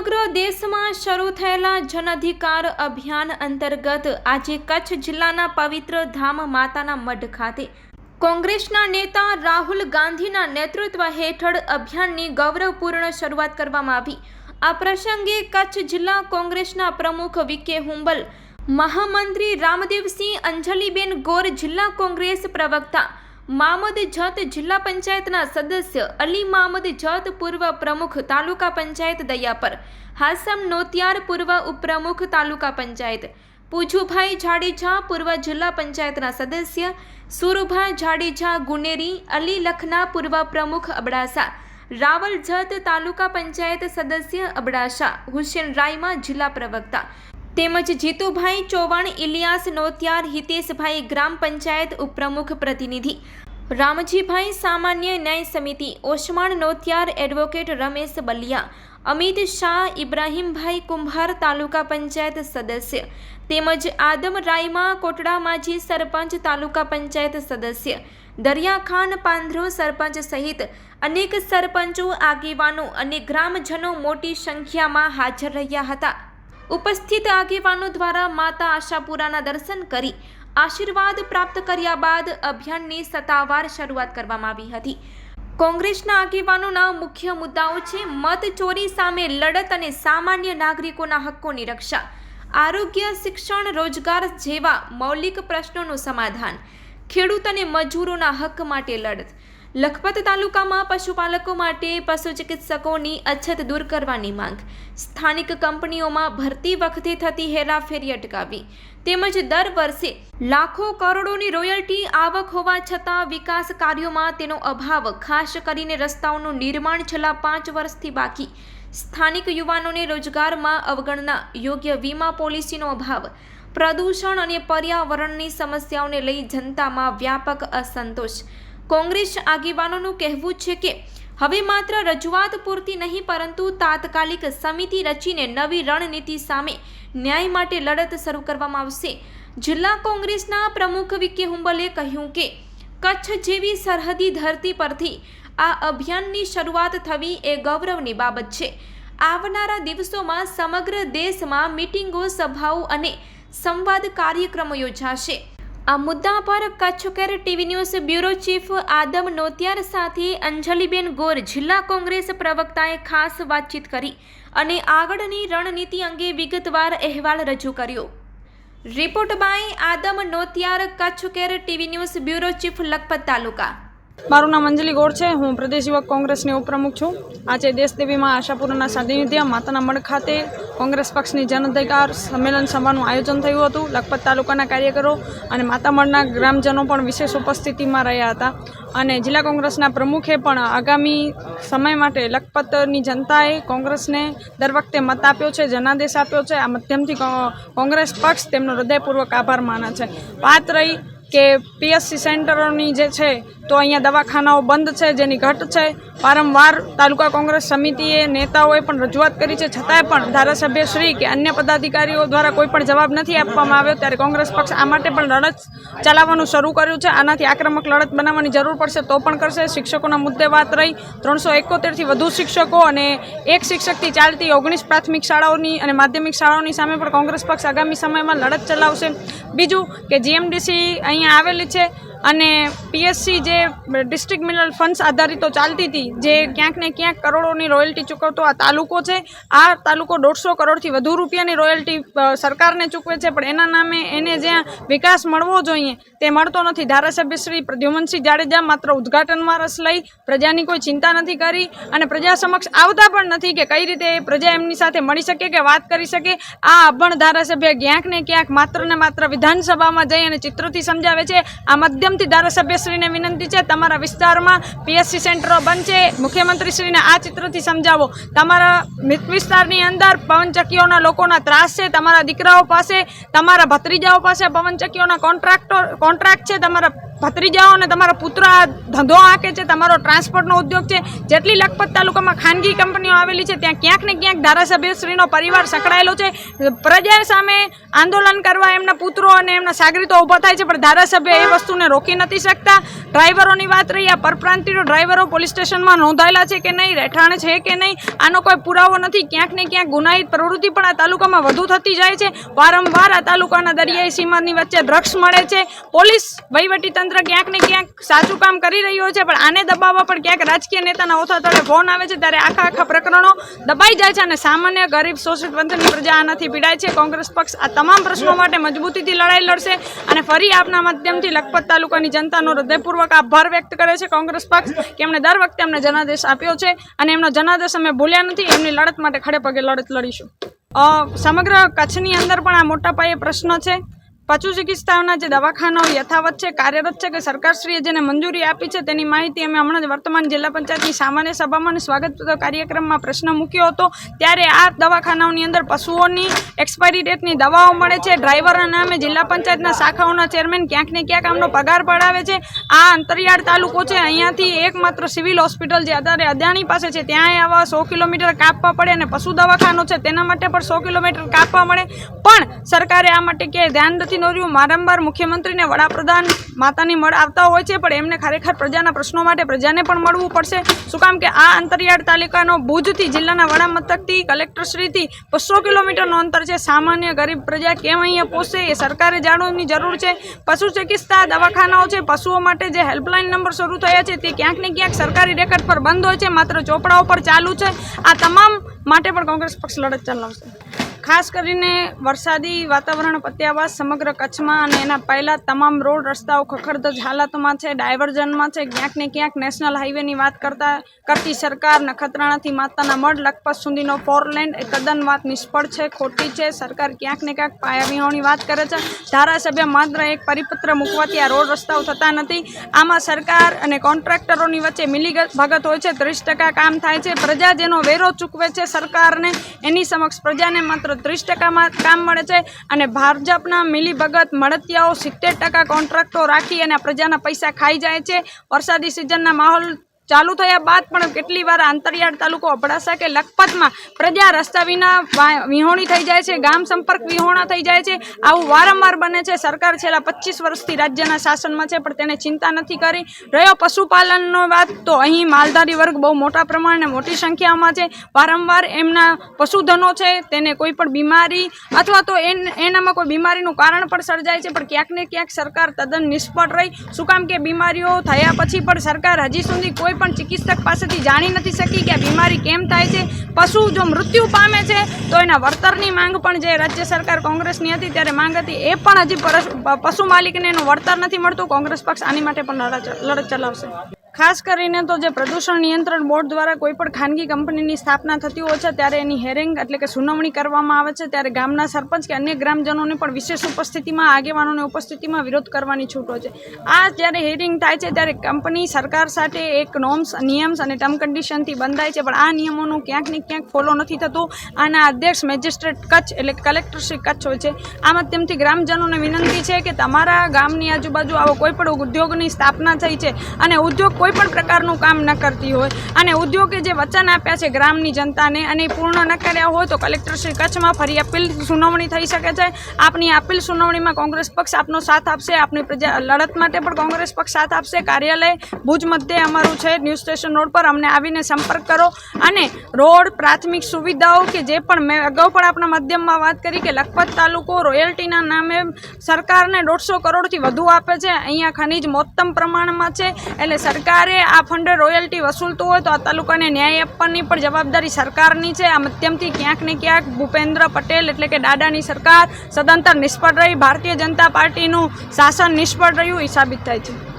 સમગ્ર દેશમાં શરૂ થયેલા જન અધિકાર અભિયાન અંતર્ગત આજે કચ્છ જિલ્લાના પવિત્ર ધામ માતાના મઢ ખાતે કોંગ્રેસના નેતા રાહુલ ગાંધીના નેતૃત્વ હેઠળ અભિયાનની ગૌરવપૂર્ણ શરૂઆત કરવામાં આવી. આ પ્રસંગે કચ્છ જિલ્લા કોંગ્રેસના પ્રમુખ વિકે હુંબલ, મહામંત્રી રામદેવસિંહ અંજલિબેન ગોર જિલ્લા કોંગ્રેસ પ્રવક્તા મામદ જત જિલ્લા પંચાયતના સદસ્ય અલી મામદ જત પૂર્વ પ્રમુખ તાલુકા પંચાયત દયાપર, હાસમ નોતિયાર પૂર્વ ઉપપ્રમુખ તાલુકા પંચાયત, પૂજુભાઈ જાડેજા પૂર્વ જિલ્લા પંચાયતના સદસ્ય સુરભા જાડેજા ગુનેરી, અલી લખના પૂર્વ પ્રમુખ અબડાસા, રાવલ જત તાલુકા પંચાયત સદસ્ય અબડાસા, હુસેન રાયમા જિલ્લા પ્રવક્તા તેમજ જીતુભાઈ ચૌહાણ, ઇલિયાસ નોતિયાર, હિતેશભાઈ ગ્રામ પંચાયત ઉપપ્રમુખ પ્રતિનિધિ. રામજીભાઈ સામાન્ય ન્યાય સમિતિ ઓસમાણ નોતિયાર એડવોકેટ રમેશ બલિયા, અમિત શાહ ઇબ્રાહીમભાઈ કુંભાર તાલુકા પંચાયત સદસ્ય, તેમજ આદમ રાયમા કોટડા માજી સરપંચ તાલુકા પંચાયત સદસ્ય, દરિયાખાન પાંધરો સરપંચ સહિત અનેક સરપંચો, આગેવાનો અને ગ્રામજનો મોટી સંખ્યામાં હાજર રહ્યા હતા. ઉપસ્થિત આગેવાનો દ્વારા માતા આશાપુરાના દર્શન કરી આશીર્વાદ પ્રાપ્ત કર્યા બાદ અભિયાનની સત્તાવાર શરૂઆત કરવામાં આવી હતી. કોંગ્રેસના આગેવાનોના મુખ્ય મુદ્દાઓ છે, મત ચોરી સામે લડત અને સામાન્ય નાગરિકોના હક્કોની રક્ષા, આરોગ્ય, શિક્ષણ, રોજગાર જેવા મૌલિક પ્રશ્નોનું સમાધાન, ખેડૂત અને મજૂરોના હક માટે લડત લખપત તાલુકામાં પશુપાલકો માટે પશુ ચિકિત્સકોની અછત દૂર કરવાની માંગ. સ્થાનિક કંપનીઓમાં ભરતી વખતે થતી હેરાફેરી અટકાવી. તેમજ દર વર્ષે લાખો કરોડોની રોયલ્ટી આવક હોવા છતાં વિકાસ કાર્યોમાં તેનો અભાવ, ખાસ કરીને રસ્તાઓનું નિર્માણ છેલ્લા પાંચ વર્ષથી બાકી. સ્થાનિક યુવાનોને રોજગારમાં અવગણના યોગ્ય વીમા પોલિસીનો અભાવ. પ્રદૂષણ અને પર્યાવરણની સમસ્યાઓને લઈ જનતામાં વ્યાપક અસંતોષ. કોંગ્રેસ આગેવાનોનું કહેવું છે કે હવે માત્ર રજૂઆત પૂરતી નહીં, પરંતુ તાત્કાલિક સમિતિ રચીને નવી રણનીતિ સામે ન્યાય માટે લડત શરૂ કરવામાં આવશે. જિલ્લા કોંગ્રેસના પ્રમુખ વિકે હુંબલે કહ્યું કે કચ્છ જેવી સરહદી ધરતી પરથી આ અભિયાનની શરૂઆત થવી એ ગૌરવની બાબત છે. આવનારા દિવસોમાં સમગ્ર દેશમાં મિટિંગો, સભાઓ અને સંવાદ કાર્યક્રમો યોજાશે. આ મુદ્દા પર Kutch Care TV news bureau chief Adam Notiyar સાથે અંજલિબેન ગોર જિલ્લા કોંગ્રેસ પ્રવક્તાએ ખાસ વાતચીત કરી અને આગળની રણનીતિ અંગે વિગતવાર અહેવાલ રજૂ કર્યો. Report by Adam Notiyar Kutch Care TV news bureau chief Lakhpat taluka. મારું નામ અંજલિ ગોળ છે. હું પ્રદેશ યુવક કોંગ્રેસની ઉપપ્રમુખ છું. આજે દેશદેવીમાં આશાપુરાના સાનિધ્ય માતાના મઢ ખાતે કોંગ્રેસ પક્ષની જન અધિકાર સંમેલન સભાનું આયોજન થયું હતું. લખપત તાલુકાના કાર્યકરો અને માતા મઢના ગ્રામજનો પણ વિશેષ ઉપસ્થિતિમાં રહ્યા હતા. અને જિલ્લા કોંગ્રેસના પ્રમુખે પણ આગામી સમય માટે લખપતની જનતાએ કોંગ્રેસને દર વખતે મત આપ્યો છે, જનાદેશ આપ્યો છે. આ માધ્યમથી કોંગ્રેસ પક્ષ તેમનો હૃદયપૂર્વક આભાર માને છે. વાત રહી કે પીએસસી સેન્ટરોની જે છે તો અહીંયા દવાખાનાઓ બંધ છે, જેની ઘટ છે. વારંવાર તાલુકા કોંગ્રેસ સમિતિએ નેતાઓએ પણ રજૂઆત કરી છે. છતાંય પણ ધારાસભ્ય શ્રી કે અન્ય પદાધિકારીઓ દ્વારા કોઈ પણ જવાબ નથી આપવામાં આવ્યો, ત્યારે કોંગ્રેસ પક્ષ આ માટે પણ લડત ચલાવવાનું શરૂ કર્યું છે. આનાથી આક્રમક લડત બનાવવાની જરૂર પડશે તો પણ કરશે. શિક્ષકોના મુદ્દે વાત રહી, ત્રણસો એકોતેરથી વધુ શિક્ષકો અને એક શિક્ષકથી ચાલતી ઓગણીસ પ્રાથમિક શાળાઓની અને માધ્યમિક શાળાઓની સામે પણ કોંગ્રેસ પક્ષ આગામી સમયમાં લડત ચલાવશે. બીજું કે જીએમડીસી અહીંયા આવેલી છે અને પીએસસી જે ડિસ્ટ્રિક્ટ મિનરલ ફંડ્સ આધારિતો ચાલતી હતી, જે ક્યાંક ને ક્યાંક કરોડોની રોયલ્ટી ચૂકવતો આ તાલુકો છે. આ તાલુકો દોઢસો કરોડથી વધુ રૂપિયાની રોયલ્ટી સરકારને ચૂકવે છે, પણ એના નામે એને જ્યાં વિકાસ મળવો જોઈએ, તે મળતો નથી. ધારાસભ્ય શ્રી પ્રદ્યુમનસિંહ જાડેજા માત્ર ઉદ્ઘાટનમાં રસ લઈ, પ્રજાની કોઈ ચિંતા નથી કરી અને પ્રજા સમક્ષ આવતા પણ નથી કે કઈ રીતે પ્રજા એમની સાથે મળી શકે કે વાત કરી શકે. આ અભણ ધારાસભ્ય ક્યાંક ને ક્યાંક માત્ર ને માત્ર વિધાનસભામાં જઈ અને ચિત્રોથી સમજાવે છે. આ માધ્યમથી ધારાસભ્યશ્રીને વિનંતી છે. તમારા વિસ્તારમાં પીએસસી સેન્ટરો બનશે મુખ્યમંત્રીશ્રીને આ ચિત્રથી સમજાવો. તમારા વિસ્તારની અંદર પવનચક્કીઓના લોકોના ત્રાસ છે. તમારા દીકરાઓ પાસે, તમારા ભત્રીજાઓ પાસે પવનચક્કીઓના કોન્ટ્રાક્ટર કોન્ટ્રાક્ટ છે. તમારા ભત્રીજાઓ અને તમારા પુત્ર આ ધંધો આંકે છે, તમારો ટ્રાન્સપોર્ટનો ઉદ્યોગ છે, જેટલી લખપત તાલુકામાં ખાનગી કંપનીઓ આવેલી છે, ત્યાં ક્યાંક ને ક્યાંક ધારાસભ્યશ્રીનો પરિવાર સંકળાયેલો છે. પ્રજા સામે આંદોલન કરવા એમના પુત્રો અને એમના સાગરીતો ઊભા થાય છે, પણ ધારાસભ્ય એ વસ્તુને રોકી નથી શકતા. ડ્રાઈવરોની વાત રહી, આ પરપ્રાંતિનો ડ્રાઈવરો પોલીસ સ્ટેશનમાં નોંધાયેલા છે કે નહીં, રહેઠાણ છે કે નહીં, આનો કોઈ પુરાવો નથી. ક્યાંક ને ક્યાંક ગુનાહિત પ્રવૃત્તિ પણ આ તાલુકામાં વધુ થતી જાય છે. વારંવાર આ તાલુકાના દરિયાઈ સીમાની વચ્ચે ડ્રગ્સ મળે છે. પોલીસ વહીવટી તંત્ર ક્યાંક ને ક્યાંક સાચું કામ કરી રહ્યું છે, પણ આને દબાવવા પણ ક્યાંક રાજકીય નેતાના ઓથા તળે ફોન આવે છે, ત્યારે આખા આખા પ્રકરણો દબાઈ જાય છે અને સામાન્ય ગરીબ શોષિત વંશની પ્રજા આનાથી પીડાય છે. કોંગ્રેસ પક્ષ આ તમામ પ્રશ્નો માટે મજબૂતીથી લડાઈ લડશે અને ફરી આપના માધ્યમથી લખપત તાલુકાની જનતાનો હૃદયપૂર્વક આભાર વ્યક્ત કરે છે. કોંગ્રેસ પક્ષ કે એમણે દર વખતે અમને જનાદેશ આપ્યો છે અને એમનો જનાદેશ અમે ભૂલ્યા નથી, એમની લડત માટે ખડે પગે લડત લડીશું. સમગ્ર કચ્છની અંદર પણ આ મોટા પાયે પ્રશ્ન છે. પશુ ચિકિત્સાઓના જે દવાખાનાઓ યથાવત છે, કાર્યરત છે કે સરકારશ્રીએ જેને મંજૂરી આપી છે તેની માહિતી અમે હમણાં જ વર્તમાન જિલ્લા પંચાયતની સામાન્ય સભામાં સ્વાગત કાર્યક્રમમાં પ્રશ્ન મૂક્યો હતો. ત્યારે આ દવાખાનાઓની અંદર પશુઓની એક્સપાયરી ડેટની દવાઓ મળે છે, ડ્રાઈવરના નામે જિલ્લા પંચાયતના શાખાઓના ચેરમેન ક્યાંક ને ક્યાંક આમનો પગાર પડાવે છે. આ અંતરિયાળ તાલુકો છે, અહીંયાથી એકમાત્ર સિવિલ હોસ્પિટલ જે અત્યારે અદાણી પાસે છે ત્યાં આવા સો કિલોમીટર કાપવા પડે અને પશુ દવાખાનો છે, તેના માટે પણ સો કિલોમીટર કાપવા મળે. પણ સરકારે આ માટે ક્યાંય ધ્યાન નથી દોર્યું વારંવાર મુખ્યમંત્રીને વડાપ્રધાન માતાની મળ આવતા હોય છે, પણ એમને ખરેખર પ્રજાના પ્રશ્નો માટે પ્રજાને પણ મળવું પડશે. શું કામ કે આ અંતરિયાળ તાલુકાનો ભુજથી જિલ્લાના વડા મથકથી કલેક્ટરશ્રીથી બસો કિલોમીટરનું અંતર છે. સામાન્ય ગરીબ પ્રજા કેમ અહીંયા પહોંચશે એ સરકારે જાણવાની જરૂર છે. પશુ ચિકિત્સા દવાખાનાઓ છે. પશુઓ માટે જે હેલ્પલાઇન નંબર શરૂ થયા છે, તે ક્યાંક ને ક્યાંક સરકારી રેકર્ડ પર બંધ હોય છે. માત્ર ચોપડાઓ પર ચાલુ છે. આ તમામ માટે પણ કોંગ્રેસ પક્ષ લડત ચલાવશે ખાસ કરીને વરસાદી વાતાવરણ પત્યા બાદ સમગ્ર કચ્છમાં અને એના પહેલાં તમામ રોડ રસ્તાઓ ખખડધજ હાલતમાં છે, ડાયવર્ઝનમાં છે, ક્યાંક ને ક્યાંક નેશનલ હાઈવેની વાત કરતા કરતી સરકાર નખત્રાણાથી માતાના મઢ લખપત સુધીનો ફોર લેન્ડ એ તદ્દન વાત નિષ્ફળ છે, ખોટી છે. સરકાર ક્યાંક ને ક્યાંક પાયાવિહોણી વાત કરે છે. ધારાસભ્ય માત્ર એક પરિપત્ર મૂકવાથી આ રોડ રસ્તાઓ થતા નથી. આમાં સરકાર અને કોન્ટ્રાક્ટરોની વચ્ચે મિલી ભગત હોય છે, ત્રીસ કામ થાય છે. પ્રજા જેનો વેરો ચૂકવે છે સરકારને, એની સમક્ષ પ્રજાને માત્ર ત્રીસ ટકામાં કામ મળે છે અને ભાજપના મિલીભગત મળતિયાઓ સિત્તેર ટકા કોન્ટ્રાક્ટો રાખી અને પ્રજાના પૈસા ખાઈ જાય છે. વરસાદી સિઝનના માહોલ ચાલુ થયા બાદ પણ કેટલી વાર આંતરિયાળ તાલુકો અબડાસા કે લખપતમાં પ્રજા રસ્તા વિના વિહોણી થઈ જાય છે, ગામ સંપર્ક વિહોણા થઈ જાય છે. આવું વારંવાર બને છે. સરકાર છેલ્લા પચીસ વર્ષથી રાજ્યના શાસનમાં છે, પણ તેને ચિંતા નથી કરી. રહ્યો પશુપાલનનો વાત તો અહીં માલધારી વર્ગ બહુ મોટા પ્રમાણે મોટી સંખ્યામાં છે. વારંવાર એમના પશુધનો છે, તેને કોઈ પણ બીમારી અથવા તો એન એનામાં કોઈ બીમારીનું કારણ પણ સર્જાય છે, પણ ક્યાંક ને ક્યાંક સરકાર તદ્દન નિષ્ફળ રહી. શું કામ કે બીમારીઓ થયા પછી પણ સરકાર હજી સુધી કોઈ પણ ચિકિત્સક પાસેથી જાણી નથી શકી કે બીમારી કેમ થાય છે. પશુ જો મૃત્યુ પામે છે, તો એના વળતરની માંગ પણ જે રાજ્ય સરકાર કોંગ્રેસની હતી ત્યારે માંગ હતી, એ પણ હજી પશુ માલિકને એનું વળતર નથી મળતું. કોંગ્રેસ પક્ષ આની માટે પણ લડત ચલાવશે. ખાસ કરીને તો જે પ્રદૂષણ નિયંત્રણ બોર્ડ દ્વારા કોઈ પણ ખાનગી કંપનીની સ્થાપના થતી હોય છે, ત્યારે એની હેરિંગ એટલે કે સુનાવણી કરવામાં આવે છે. ત્યારે ગામના સરપંચ કે અન્ય ગ્રામજનોને પણ વિશેષ ઉપસ્થિતિમાં, આગેવાનોની ઉપસ્થિતિમાં વિરોધ કરવાની છૂટો છે. આ જ્યારે હેરિંગ થાય છે, ત્યારે કંપની સરકાર સાથે એક નોમ્સ નિયમ્સ અને ટર્મ કન્ડિશનથી બંધાય છે. પણ આ નિયમોનું ક્યાંક ને ક્યાંક ફોલો નથી થતું. આના અધ્યક્ષ મેજિસ્ટ્રેટ કચ્છ એટલે કે કલેક્ટર શ્રી કચ્છ હોય છે. આ માધ્યમથી ગ્રામજનોને વિનંતી છે કે તમારા ગામની આજુબાજુ આવો કોઈ પણ ઉદ્યોગની સ્થાપના થઈ છે અને ઉદ્યોગ કોઈ પણ પ્રકારનું કામ ન કરતી હોય. અને ઉદ્યોગે જે વચન આપ્યા છે ગ્રામની જનતાને અને પૂર્ણ ન કર્યા હોય તો કલેક્ટર શ્રી કચ્છમાં ફરી અપીલ સુનાવણી થઈ શકે છે. આપની અપીલ સુનાવણીમાં કોંગ્રેસ પક્ષ આપનો સાથ આપશે. આપની પ્રજા લડત માટે પણ કોંગ્રેસ પક્ષ સાથ આપશે. કાર્યાલય ભુજ મધ્યે અમારું છે. ન્યૂઝ સ્ટેશન રોડ પર અમને આવીને સંપર્ક કરો. અને રોડ પ્રાથમિક સુવિધાઓ કે જે પણ મેં અગાઉ પણ આપણા માધ્યમમાં વાત કરી કે લખપત તાલુકો રોયલ્ટીના નામે સરકારને દોઢસો કરોડથી વધુ આપે છે. અહીંયા ખનીજ મોત્તમ પ્રમાણમાં છે. એટલે સરકારે આ ફંડ રોયલ્ટી વસૂલતું હોય તો આ તાલુકાને ન્યાય આપવાની પણ જવાબદારી સરકારની છે. આ મધ્યમથી ક્યાંક ને ક્યાંક ભૂપેન્દ્ર પટેલ એટલે કે દાદાની સરકાર સદંતર નિષ્ફળ રહી. ભારતીય જનતા પાર્ટીનું શાસન નિષ્ફળ રહ્યું એ સાબિત થાય છે.